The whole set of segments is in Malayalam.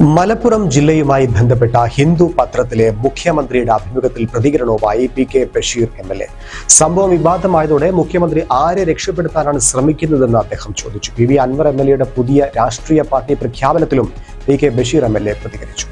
മലപ്പുറം ജില്ലയുമായി ബന്ധപ്പെട്ട ഹിന്ദു പത്രത്തിലെ മുഖ്യമന്ത്രിയുടെ അഭിമുഖത്തിൽ പ്രതികരണവുമായി P K Basheer M L A. സംഭവം വിവാദമായതോടെ മുഖ്യമന്ത്രി ആരെ രക്ഷപ്പെടുത്താനാണ് ശ്രമിക്കുന്നതെന്ന് അദ്ദേഹം ചോദിച്ചു. P V Anvar M L എയുടെ പുതിയ രാഷ്ട്രീയ party പ്രഖ്യാപനത്തിലും P K Basheer M L A പ്രതികരിച്ചു.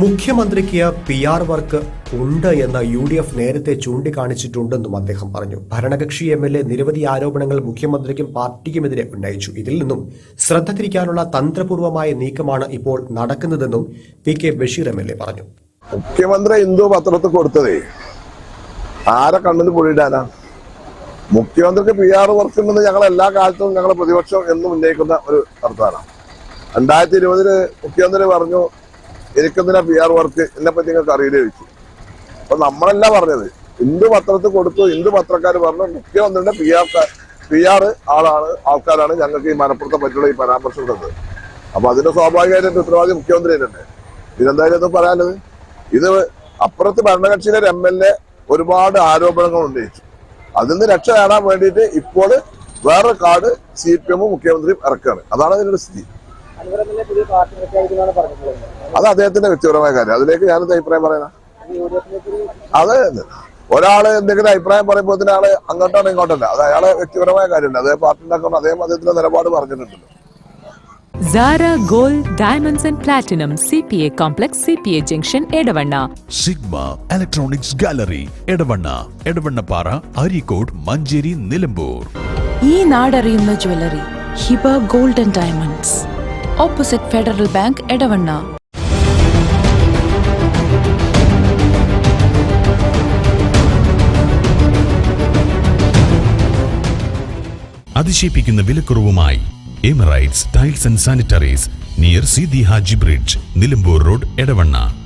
മുഖ്യമന്ത്രിക്ക് പി ആർ വർക്ക് ഉണ്ട് എന്ന് യു ഡി എഫ് നേരത്തെ ചൂണ്ടിക്കാണിച്ചിട്ടുണ്ടെന്നും അദ്ദേഹം പറഞ്ഞു. ഭരണകക്ഷി എം എൽ എ നിരവധി ആരോപണങ്ങൾ മുഖ്യമന്ത്രിക്കും പാർട്ടിക്കുമെതിരെ ഉന്നയിച്ചു. ഇതിൽ നിന്നും ശ്രദ്ധ തിരിക്കാനുള്ള തന്ത്രപൂർവമായ നീക്കമാണ് ഇപ്പോൾ നടക്കുന്നതെന്നും P K Basheer M L A പറഞ്ഞു. മുഖ്യമന്ത്രി ഹിന്ദു പത്രത്തിൽ കൊടുത്തതേ. ആരെ കണ്ണിന് പൊഴിയിടാനാ മുഖ്യമന്ത്രിക്ക് പി ആർ വർക്ക് ഉണ്ടെന്ന് ഞങ്ങൾ എല്ലാ കാലത്തും ഞങ്ങൾ പ്രതിപക്ഷം എന്നും ഉന്നയിക്കുന്ന ഒരു കർത്താനാണ് രണ്ടായിരത്തി ഇരുപതിൽ മുഖ്യമന്ത്രി പറഞ്ഞു എനിക്കെന്തിനാ പി ആർ വർക്ക് എന്നെ പറ്റി നിങ്ങൾക്ക് അറിയില്ലേ ചോദിച്ചു. അപ്പൊ നമ്മളല്ല പറഞ്ഞത്. ഹിന്ദു പത്രത്തിൽ കൊടുത്തു. ഹിന്ദു പത്രക്കാർ പറഞ്ഞു മുഖ്യമന്ത്രിയുടെ പി ആർ പി ആർ ആളാണ് ആൾക്കാരാണ് ഞങ്ങൾക്ക് ഈ മലപ്പുറത്തെ പറ്റിയുള്ള ഈ പരാമർശം തന്നത് അപ്പൊ അതിന്റെ സ്വാഭാവികമായിട്ട് ഉത്തരവാദി മുഖ്യമന്ത്രി തന്നെ ഇതെന്തായാലും ഒന്നും പറയാനുള്ളത്? ഇത് അപ്പുറത്ത് ഭരണകക്ഷിയിലെ എം എൽ എ ഒരുപാട് ആരോപണങ്ങൾ ഉന്നയിച്ചു അതിൽ നിന്ന് രക്ഷ നേടാൻ വേണ്ടിയിട്ട് ഇപ്പോൾ വേറെ കാർഡ് സി പി എമ്മും മുഖ്യമന്ത്രിയും ഇറക്കുകയാണ്. അതാണ് അതിന്റെ സ്ഥിതി. അത് അദ്ദേഹത്തിന്റെ വ്യക്തിപരമായ കാര്യം. അതിലേക്ക് ഞാനെന്ത് അഭിപ്രായം പറയണം യു അത് ഒരാൾ എന്തെങ്കിലും അഭിപ്രായം പറയുമ്പോൾ ആൾ അങ്ങോട്ടാണ് ഇങ്ങോട്ടല്ല. അത് അയാളെ വ്യക്തിപരമായ കാര്യമുണ്ട് അതേ പാർട്ടി ഉണ്ടാക്കണം അദ്ദേഹം അദ്ദേഹത്തിന്റെ നിലപാട് പറഞ്ഞിട്ടുണ്ട്. Platinum C P A complex C P A junction Edavanna sigma electronics gallery Edavanna Edavannappara Areekode Manjeri Nilambur ഈ നാടറിയുന്ന jewellery Hiba gold and diamonds opposite federal bank Edavanna. അതിശയിപ്പിക്കുന്ന വിലക്കുറവുമായി Emirates tiles and sanitaries near C D Haji bridge Nilambur road Edavanna.